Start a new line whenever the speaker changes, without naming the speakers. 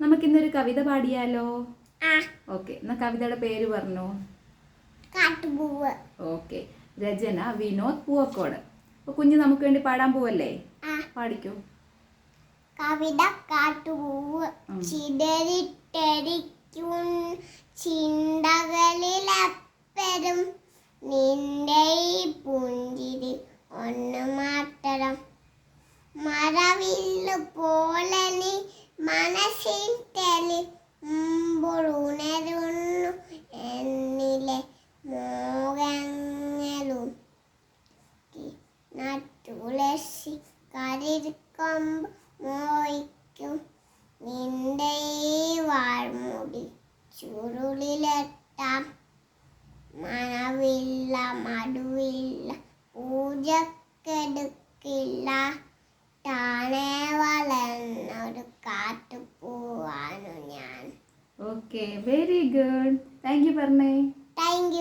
നമുക്കിന്നൊരു കവിത പാടിയാലോ?
ആ.
ഓക്കെ എന്നാ കവിതയുടെ പേര് പറഞ്ഞോ?
കാട്ടുപൂവ്.
ഓക്കെ രചന വിനോദ് പൂവക്കോട്. അപ്പൊ കുഞ്ഞ് നമുക്ക് വേണ്ടി പാടാൻ പോവല്ലേ? പാടിക്കോ.
കവിത കാട്ടുപൂവ്.
ചിതറിട്ടും
ചിതറിട്ടരിക്കും ചിന്തകളിലെപ്പരും നിന്റെ പുഞ്ചിരി ഒന്ന് മാത്രം മറവില്ലു പോലെ നീ മോഹങ്ങളും നട്ടുലസി കരിക്കൊമ്പ് മോയിക്കും നിന്റെ വാഴ്മുടി ചുരുളിലെത്താം. മണവില്ല മടുവില്ല പൂജക്കെടുക്കില്ല. താനേ വളർന്നൊരു കാട്ടു പോവാനു ഞാൻ.
Okay very good thank you പറഞ്ഞേ
താങ്ക് യു